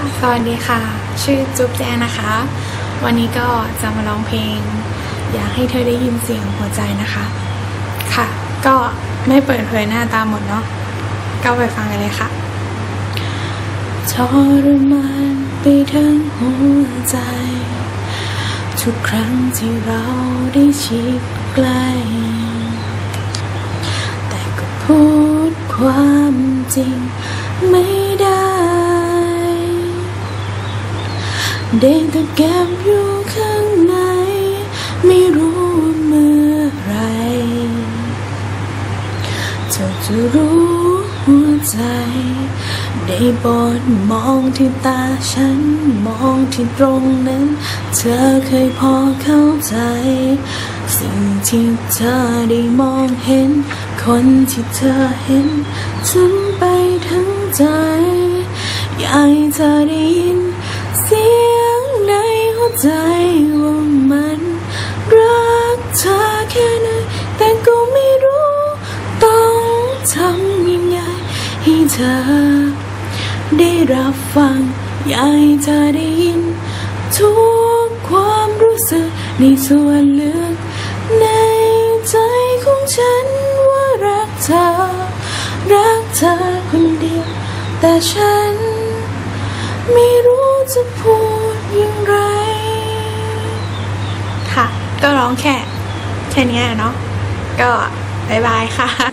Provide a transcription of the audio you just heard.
สวัสดีค่ะ ชื่อจุ๊บแจงนะคะ วันนี้ก็จะมาร้องเพลง อยากให้เธอได้ยินเสียงหัวใจนะคะ ค่ะ ก็ไม่เปิดเผยหน้าตาหมดเนาะ ก็ไปฟังกันเลยค่ะทรมานไปทั้งหัวใจ ทุกครั้งที่เราได้ชิดใกล้แต่ก็พูดความจริงไม่ได้ ได้แต่เก็บอยู่ข้างใน ไม่รู้ว่าเมื่อไรเธอจะรู้หัวใจ ได้โบดมองที่ตาฉัน มองที่ตรงนั้น เธอเคยพอเข้าใจ สิ่งที่เธอได้มองเห็น คนที่เธอเห็นฉันไปทั้งใจ อยากให้เธอได้ยินเสียง ใจว่ามันรักเธอแค่ไหนแต่ก็ไม่รู้ ต้องทำยังไงให้เธอ ได้รับฟังอยากให้เธอได้ยิน ทุกความรู้สึกในส่วนลึกในใจของฉันว่ารักเธอ รักเธอคนเดียว แต่ฉันไม่รู้จะพูดอย่างไร ค่ะ ก็ร้ องแค่ แค่นี้เนาะก็บายบายค่ะ